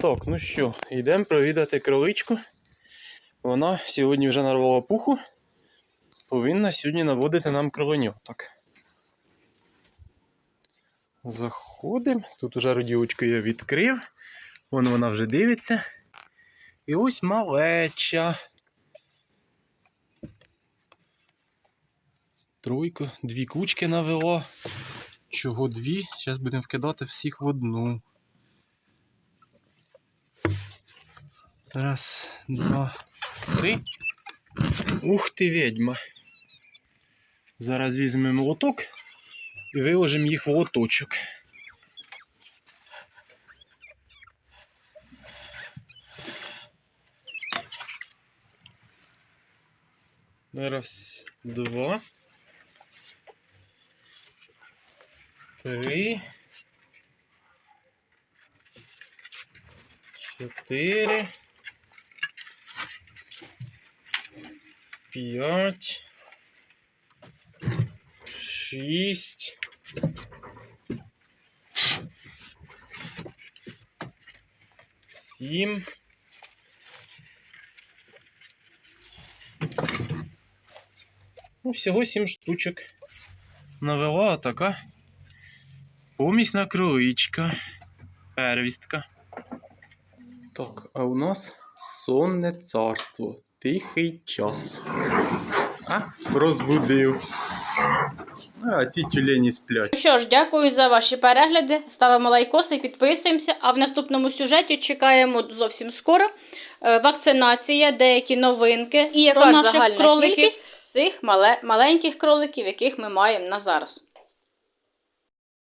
Так, ну що, йдемо провідати кроличку. Вона сьогодні вже нарвала пуху. Повинна сьогодні наводити нам кроленяток. Заходимо. Тут уже роділочку я відкрив. Вон вона вже дивиться. І ось малеча. Тройку, дві кучки навела. Чого дві? Зараз будемо вкидати всіх в одну. Раз, два, три. Ух ти, відьма. Зараз візьмемо лоток і виложимо їх в лоточок. Раз, два. Три. Чотири. П'ять. Шість. Сім. Ну, всього сім штучок. Навела така помісна кроличка. Первістка. Так, а у нас сонне царство. Тихий час. А, розбудив. А, ці тюлені сплять. Ну Що ж, дякую за ваші перегляди. Ставимо лайкоси, підписуємося. А в наступному сюжеті чекаємо зовсім скоро. Е, Вакцинація, деякі новинки І про наших загальна кроликів, кількість? цих мале, маленьких кроликів, яких ми маємо на зараз.